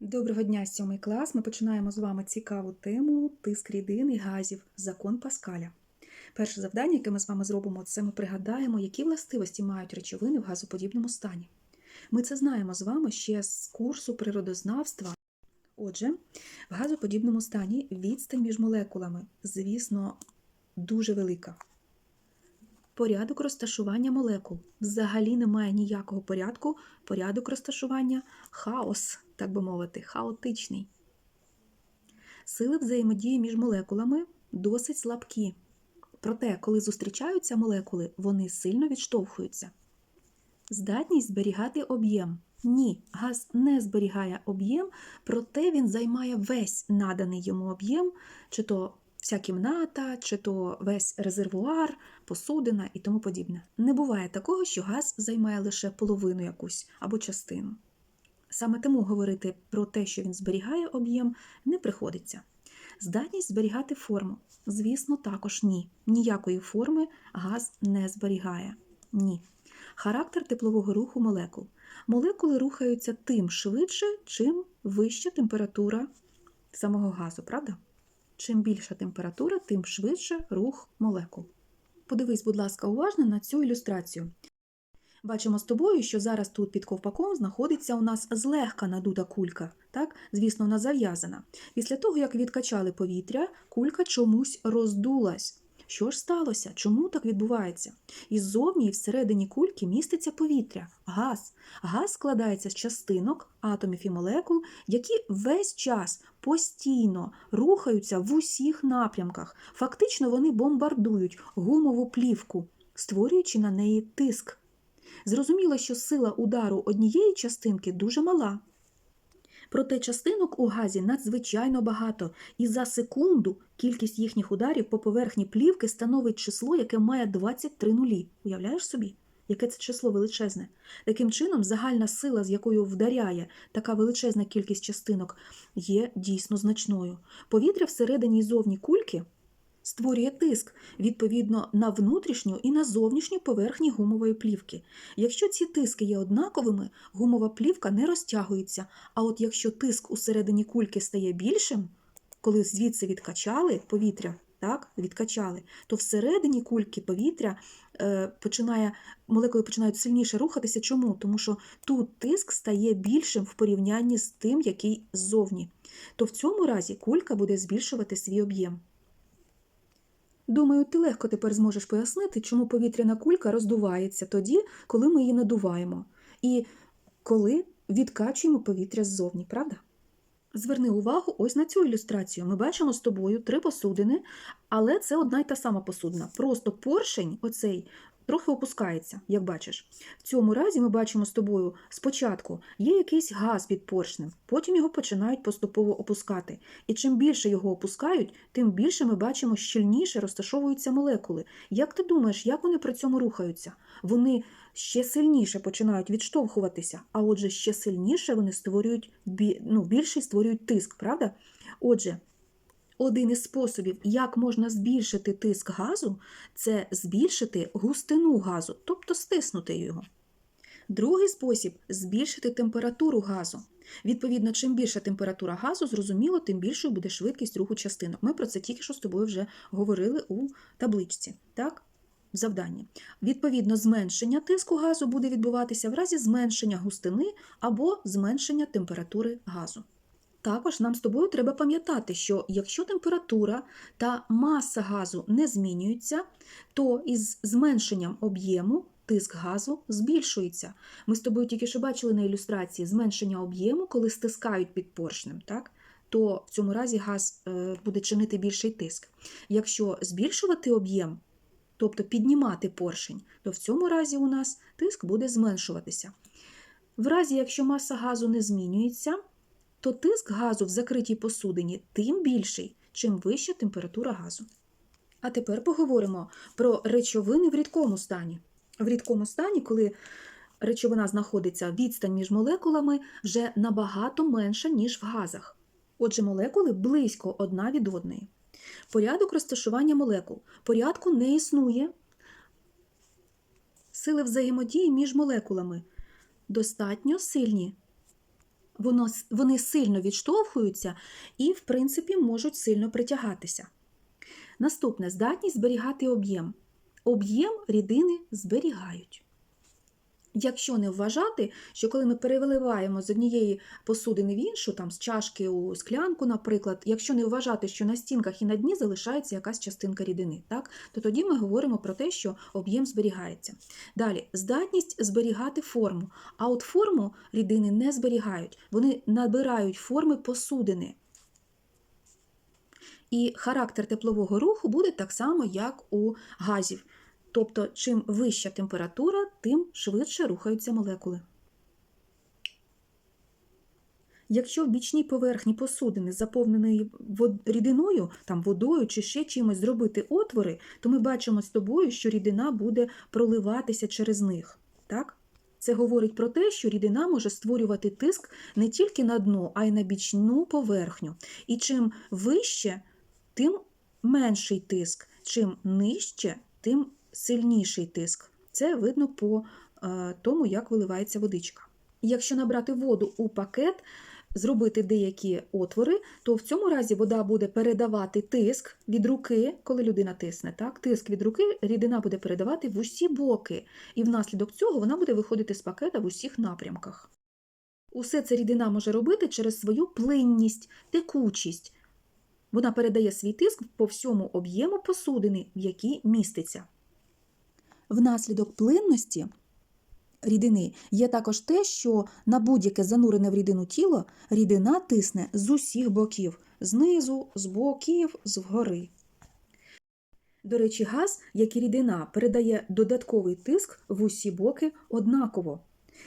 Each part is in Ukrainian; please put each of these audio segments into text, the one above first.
Доброго дня, сьомий клас. Ми починаємо з вами цікаву тему тиск рідин і газів, закон Паскаля. Перше завдання, яке ми з вами зробимо, це ми пригадаємо, які властивості мають речовини в газоподібному стані. Ми це знаємо з вами ще з курсу природознавства. Отже, в газоподібному стані відстань між молекулами, звісно, дуже велика. Порядок розташування молекул. Взагалі немає ніякого порядку. Порядок розташування хаос, так би мовити, хаотичний. Сили взаємодії між молекулами досить слабкі. Проте, коли зустрічаються молекули, вони сильно відштовхуються. Здатність зберігати об'єм. Ні, газ не зберігає об'єм, проте він займає весь наданий йому об'єм, чи то вся кімната, чи то весь резервуар, посудина і тому подібне. Не буває такого, що газ займає лише половину якусь або частину. Саме тому говорити про те, що він зберігає об'єм, не приходиться. Здатність зберігати форму. Звісно, також ні. Ніякої форми газ не зберігає. Ні. Характер теплового руху молекул. Молекули рухаються тим швидше, чим вища температура самого газу, правда? Чим більша температура, тим швидше рух молекул. Подивись, будь ласка, уважно на цю ілюстрацію. Бачимо з тобою, що зараз тут під ковпаком знаходиться у нас злегка надута кулька. Так, звісно, вона зав'язана. Після того, як відкачали повітря, кулька чомусь роздулась. Що ж сталося? Чому так відбувається? Іззовні і всередині кульки міститься повітря, газ. Газ складається з частинок, атомів і молекул, які весь час постійно рухаються в усіх напрямках. Фактично вони бомбардують гумову плівку, створюючи на неї тиск. Зрозуміло, що сила удару однієї частинки дуже мала. Проте частинок у газі надзвичайно багато, і за секунду кількість їхніх ударів по поверхні плівки становить число, яке має 23 нулі. Уявляєш собі? Яке це число величезне? Таким чином, загальна сила, з якою вдаряє така величезна кількість частинок, є дійсно значною. Повітря всередині і зовні кульки створює тиск відповідно на внутрішню і на зовнішню поверхні гумової плівки. Якщо ці тиски є однаковими, гумова плівка не розтягується. А от якщо тиск усередині кульки стає більшим, коли звідси відкачали повітря, так, відкачали, то всередині кульки повітря е, починає, молекули починають сильніше рухатися. Чому? Тому що тут тиск стає більшим в порівнянні з тим, який ззовні. То в цьому разі кулька буде збільшувати свій об'єм. Думаю, ти легко тепер зможеш пояснити, чому повітряна кулька роздувається тоді, коли ми її надуваємо, і коли відкачуємо повітря ззовні, правда? Зверни увагу ось на цю ілюстрацію. Ми бачимо з тобою три посудини, але це одна й та сама посудина. Просто поршень, оцей, трохи опускається, як бачиш. В цьому разі ми бачимо з тобою спочатку є якийсь газ під поршнем, потім його починають поступово опускати. І чим більше його опускають, тим більше ми бачимо, щільніше розташовуються молекули. Як ти думаєш, як вони при цьому рухаються? Вони ще сильніше починають відштовхуватися, а отже, ще сильніше вони створюють ну, більший створюють тиск, правда? Отже, один із способів, як можна збільшити тиск газу, це збільшити густину газу, тобто стиснути його. Другий спосіб збільшити температуру газу. Відповідно, чим більша температура газу, зрозуміло, тим більшою буде швидкість руху частинок. Ми про це тільки що з тобою вже говорили у табличці. Так? В завданні. Відповідно, зменшення тиску газу буде відбуватися в разі зменшення густини або зменшення температури газу. Також нам з тобою треба пам'ятати, що якщо температура та маса газу не змінюються, то із зменшенням об'єму тиск газу збільшується. Ми з тобою тільки що бачили на ілюстрації зменшення об'єму, коли стискають під поршнем, так? то в цьому разі газ е, буде чинити більший тиск. Якщо збільшувати об'єм, тобто піднімати поршень, то в цьому разі у нас тиск буде зменшуватися. В разі, якщо маса газу не змінюється, то тиск газу в закритій посудині тим більший, чим вища температура газу. А тепер поговоримо про речовини в рідкому стані. В рідкому стані, коли речовина знаходиться відстань між молекулами, вже набагато менша, ніж в газах. Отже, молекули близько одна від одної. Порядок розташування молекул. Порядку не існує. Сили взаємодії між молекулами достатньо сильні воно, вони сильно відштовхуються і, в принципі, можуть сильно притягатися. Наступне здатність зберігати об'єм. Об'єм рідини зберігають. Якщо не вважати, що коли ми переливаємо з однієї посудини в іншу, там з чашки у склянку, наприклад, якщо не вважати, що на стінках і на дні залишається якась частинка рідини, так, то тоді ми говоримо про те, що об'єм зберігається. Далі, здатність зберігати форму. А от форму рідини не зберігають, вони набирають форми посудини. І характер теплового руху буде так само, як у газів. Тобто, чим вища температура, тим швидше рухаються молекули. Якщо в бічній поверхні посудини, заповненої рідиною, там водою чи ще чимось зробити отвори, то ми бачимо з тобою, що рідина буде проливатися через них. Так? Це говорить про те, що рідина може створювати тиск не тільки на дно, а й на бічну поверхню. І чим вище, тим менший тиск, чим нижче, тим сильніший тиск. Це видно по е, тому, як виливається водичка. Якщо набрати воду у пакет, зробити деякі отвори, то в цьому разі вода буде передавати тиск від руки, коли людина тисне. Так? Тиск від руки рідина буде передавати в усі боки, і внаслідок цього вона буде виходити з пакета в усіх напрямках. Усе це рідина може робити через свою плинність, текучість. Вона передає свій тиск по всьому об'єму посудини, в якій міститься. Внаслідок плинності рідини є також те, що на будь-яке занурене в рідину тіло рідина тисне з усіх боків знизу, з боків, згори. До речі, газ, як і рідина, передає додатковий тиск в усі боки однаково.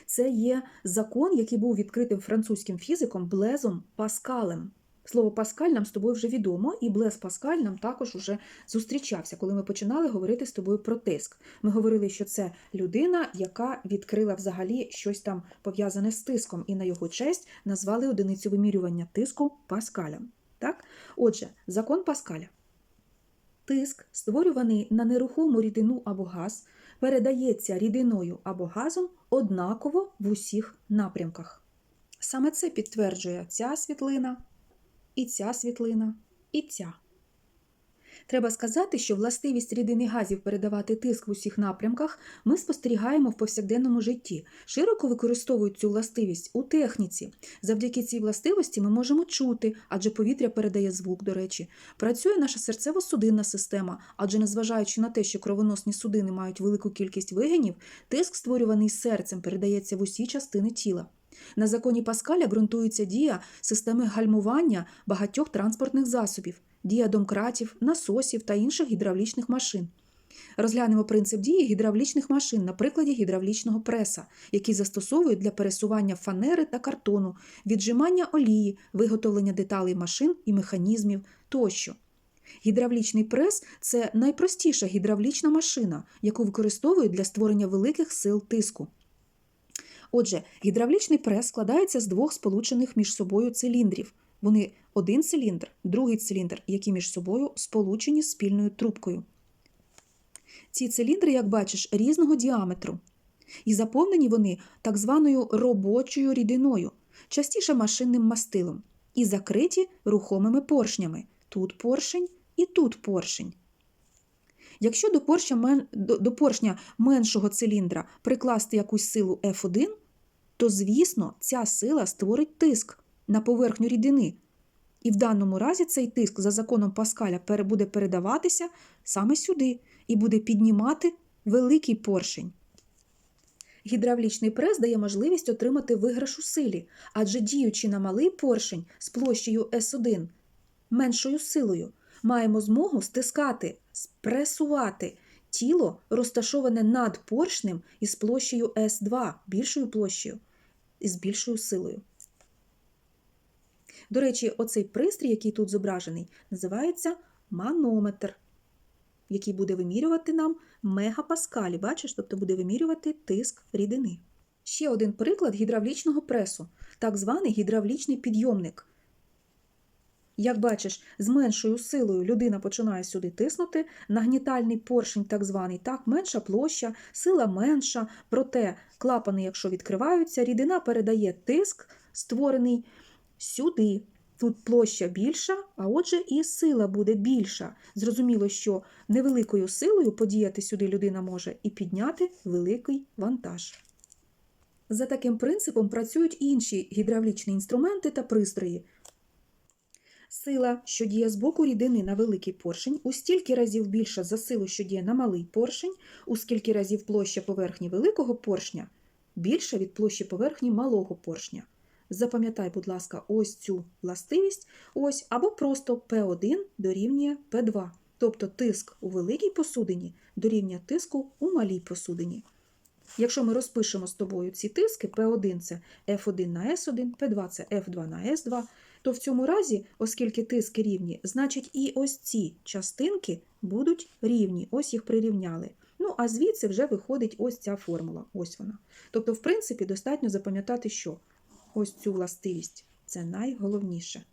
Це є закон, який був відкритим французьким фізиком Блезом Паскалем. Слово Паскаль нам з тобою вже відомо, і Блез Паскаль нам також уже зустрічався, коли ми починали говорити з тобою про тиск. Ми говорили, що це людина, яка відкрила взагалі щось там пов'язане з тиском, і на його честь назвали одиницю вимірювання тиску Паскалем. Так? Отже, закон Паскаля. Тиск, створюваний на нерухому рідину або газ, передається рідиною або газом однаково в усіх напрямках. Саме це підтверджує ця світлина, і ця світлина, і ця. Треба сказати, що властивість рідини газів передавати тиск в усіх напрямках ми спостерігаємо в повсякденному житті. Широко використовують цю властивість у техніці. Завдяки цій властивості ми можемо чути, адже повітря передає звук, до речі. Працює наша серцево-судинна система, адже незважаючи на те, що кровоносні судини мають велику кількість вигинів, тиск, створюваний серцем, передається в усі частини тіла. На законі Паскаля ґрунтується дія системи гальмування багатьох транспортних засобів, дія домкратів, насосів та інших гідравлічних машин. Розглянемо принцип дії гідравлічних машин на прикладі гідравлічного преса, який застосовують для пересування фанери та картону, віджимання олії, виготовлення деталей машин і механізмів тощо. Гідравлічний прес це найпростіша гідравлічна машина, яку використовують для створення великих сил тиску. Отже, гідравлічний прес складається з двох сполучених між собою циліндрів. Вони один циліндр, другий циліндр, які між собою сполучені спільною трубкою. Ці циліндри, як бачиш, різного діаметру. І заповнені вони так званою робочою рідиною, частіше машинним мастилом, і закриті рухомими поршнями. Тут поршень і тут поршень. Якщо до поршня, мен... до, поршня меншого циліндра прикласти якусь силу F1, то, звісно, ця сила створить тиск на поверхню рідини. І в даному разі цей тиск за законом Паскаля буде передаватися саме сюди і буде піднімати великий поршень. Гідравлічний прес дає можливість отримати виграш у силі, адже діючи на малий поршень з площею S1 меншою силою, маємо змогу стискати, спресувати тіло, розташоване над поршнем із площею S2, більшою площею з більшою силою. До речі, оцей пристрій, який тут зображений, називається манометр, який буде вимірювати нам мегапаскалі. Бачиш, тобто буде вимірювати тиск рідини. Ще один приклад гідравлічного пресу, так званий гідравлічний підйомник, Як бачиш, з меншою силою людина починає сюди тиснути, нагнітальний поршень, так званий, так, менша площа, сила менша, проте клапани, якщо відкриваються, рідина передає тиск, створений сюди. Тут площа більша, а отже, і сила буде більша. Зрозуміло, що невеликою силою подіяти сюди людина може і підняти великий вантаж. За таким принципом працюють інші гідравлічні інструменти та пристрої. Сила, що діє з боку рідини на великий поршень, у стільки разів більша за силу, що діє на малий поршень, у скільки разів площа поверхні великого поршня більша від площі поверхні малого поршня. Запам'ятай, будь ласка, ось цю властивість, ось, або просто P1 дорівнює P2, тобто тиск у великій посудині дорівнює тиску у малій посудині. Якщо ми розпишемо з тобою ці тиски, P1 це F1 на S1, P2 це F2 на S2, то в цьому разі, оскільки тиски рівні, значить і ось ці частинки будуть рівні, ось їх прирівняли. Ну, а звідси вже виходить ось ця формула, ось вона. Тобто, в принципі, достатньо запам'ятати, що ось цю властивість це найголовніше.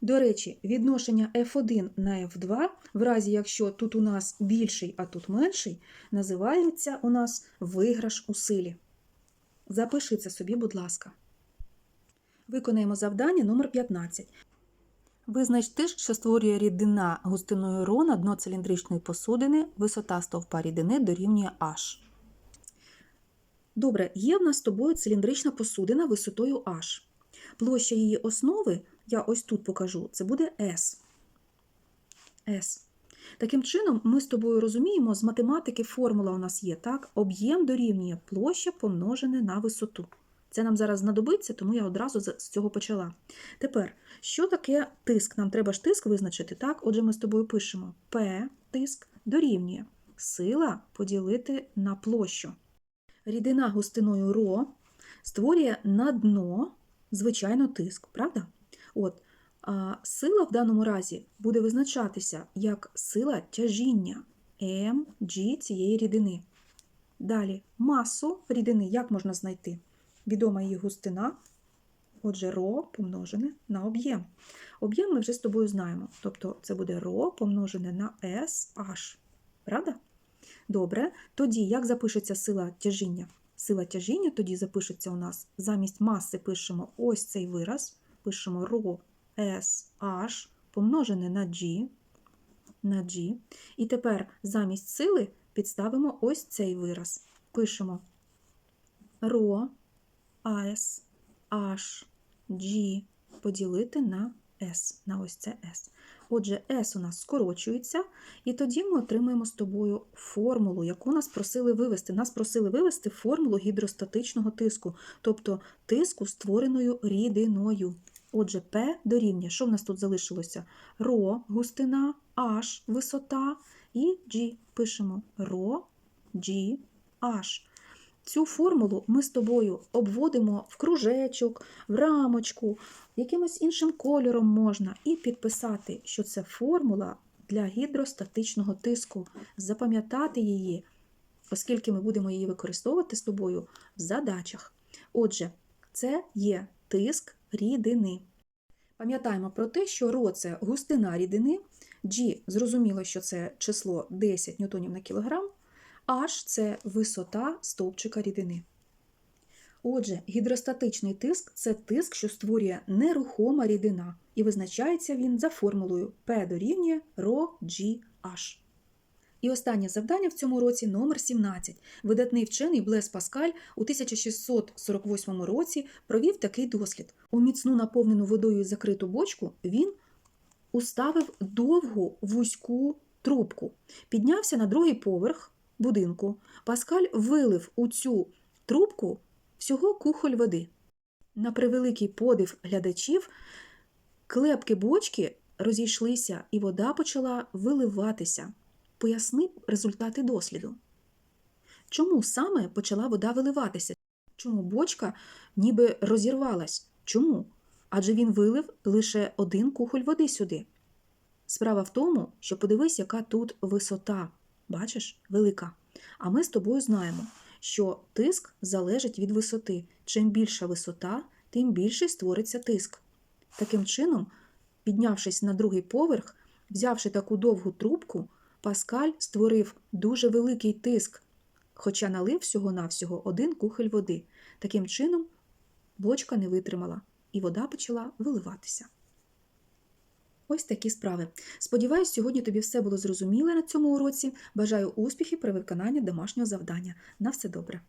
До речі, відношення F1 на F2, в разі якщо тут у нас більший, а тут менший, називається у нас виграш у силі. Запиши це собі, будь ласка. Виконаємо завдання номер 15. Визнач тиск, що створює рідина густиною ро на дно циліндричної посудини, висота стовпа рідини дорівнює H. Добре, є в нас з тобою циліндрична посудина висотою H. Площа її основи, я ось тут покажу, це буде S. S. Таким чином, ми з тобою розуміємо, з математики формула у нас є, так? Об'єм дорівнює площа помножене на висоту. Це нам зараз знадобиться, тому я одразу з цього почала. Тепер, що таке тиск? Нам треба ж тиск визначити, так? Отже, ми з тобою пишемо P тиск дорівнює сила поділити на площу. Рідина густиною ро створює на дно, звичайно, тиск, правда? От, а сила в даному разі буде визначатися як сила тяжіння mg цієї рідини. Далі, масу рідини як можна знайти? Відома її густина, отже, ро помножене на об'єм. Об'єм ми вже з тобою знаємо. Тобто це буде ро помножене на SH. Правда? Добре. Тоді як запишеться сила тяжіння? Сила тяжіння тоді запишеться у нас замість маси пишемо ось цей вираз, пишемо ро SH помножене на G. На G. І тепер замість сили підставимо ось цей вираз. Пишемо ро AS H G поділити на S, на ось це S. Отже, S у нас скорочується, і тоді ми отримаємо з тобою формулу, яку нас просили вивести. Нас просили вивести формулу гідростатичного тиску, тобто тиску, створеною рідиною. Отже, P дорівнює, що в нас тут залишилося? Ро густина, H висота і G. Пишемо ро, G, H. Цю формулу ми з тобою обводимо в кружечок, в рамочку, якимось іншим кольором можна, і підписати, що це формула для гідростатичного тиску. Запам'ятати її, оскільки ми будемо її використовувати з тобою в задачах. Отже, це є тиск рідини. Пам'ятаємо про те, що ро це густина рідини, G зрозуміло, що це число 10 ньютонів на кілограм. H – це висота стовпчика рідини. Отже, гідростатичний тиск це тиск, що створює нерухома рідина, і визначається він за формулою P дорівнює ρgH. І останнє завдання в цьому році номер 17. Видатний вчений Блес Паскаль у 1648 році провів такий дослід. У міцну наповнену водою закриту бочку він уставив довгу вузьку трубку, піднявся на другий поверх будинку, Паскаль вилив у цю трубку всього кухоль води. На превеликий подив глядачів, клепки бочки розійшлися, і вода почала виливатися. Поясни результати досліду. Чому саме почала вода виливатися? Чому бочка ніби розірвалась? Чому? Адже він вилив лише один кухоль води сюди. Справа в тому, що подивись, яка тут висота. Бачиш, велика. А ми з тобою знаємо, що тиск залежить від висоти. Чим більша висота, тим більший створиться тиск. Таким чином, піднявшись на другий поверх, взявши таку довгу трубку, Паскаль створив дуже великий тиск, хоча налив всього-навсього один кухоль води. Таким чином, бочка не витримала, і вода почала виливатися. Ось такі справи. Сподіваюсь, сьогодні тобі все було зрозуміло на цьому уроці. Бажаю успіхів при виконанні домашнього завдання. На все добре!